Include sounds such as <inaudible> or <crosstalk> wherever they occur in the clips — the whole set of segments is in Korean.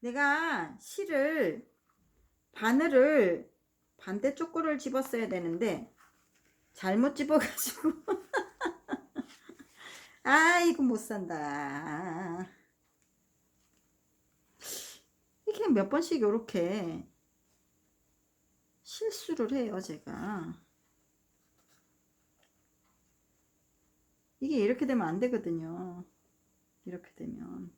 내가 실을 바늘을 반대쪽 거를 집었어야 되는데 잘못 집어가지고 <laughs> 아이고 못 산다. 이렇게 몇 번씩 이렇게 실수를 해요 제가. 이게 이렇게 되면 안 되거든요. 이렇게 되면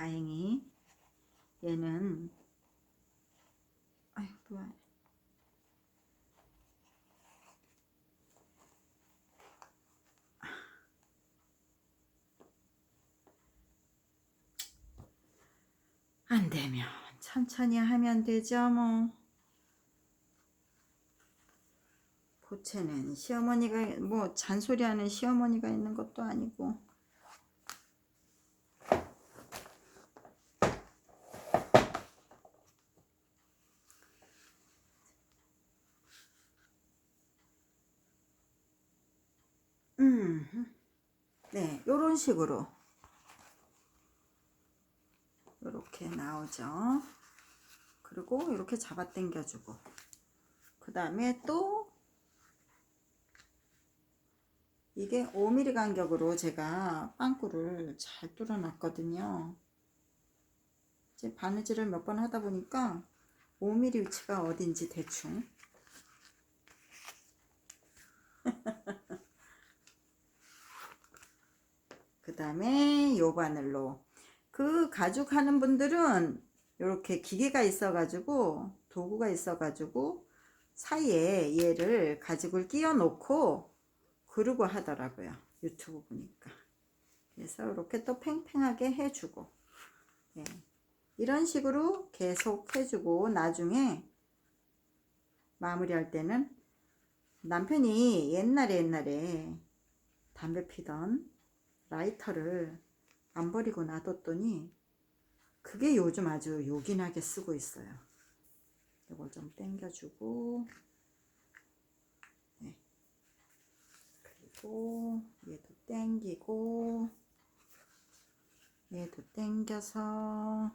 다행히. 얘는 아유 좋아 안 되면 천천히 하면 되죠 뭐. 보채는 시어머니가 뭐 잔소리하는 시어머니가 있는 것도 아니고 음, 네, 요런 식으로 이렇게 나오죠. 그리고 이렇게 잡아 당겨주고 그 다음에 또 이게 5mm 간격으로 제가 빵꾸를 잘 뚫어 놨거든요. 이제 바느질을 몇 번 하다 보니까 5mm 위치가 어딘지 대충 <laughs> 그 다음에 요 바늘로. 그 가죽 하는 분들은 이렇게 기계가 있어 가지고 도구가 있어 가지고 사이에 얘를 가죽을 끼워 놓고 그러고 하더라고요. 유튜브 보니까. 그래서 이렇게 또 팽팽하게 해주고. 예. 이런 식으로 계속 해주고 나중에 마무리할 때는 남편이 옛날에 옛날에 담배 피던 라이터를 안 버리고 놔뒀더니 그게 요즘 아주 요긴하게 쓰고 있어요. 이걸 좀 당겨주고 네. 그리고 얘도 당기고 얘도 당겨서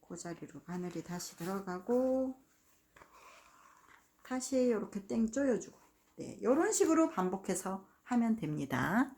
그 자리로 바늘이 다시 들어가고 다시 이렇게 땡 조여주고 네, 이런 식으로 반복해서 하면 됩니다.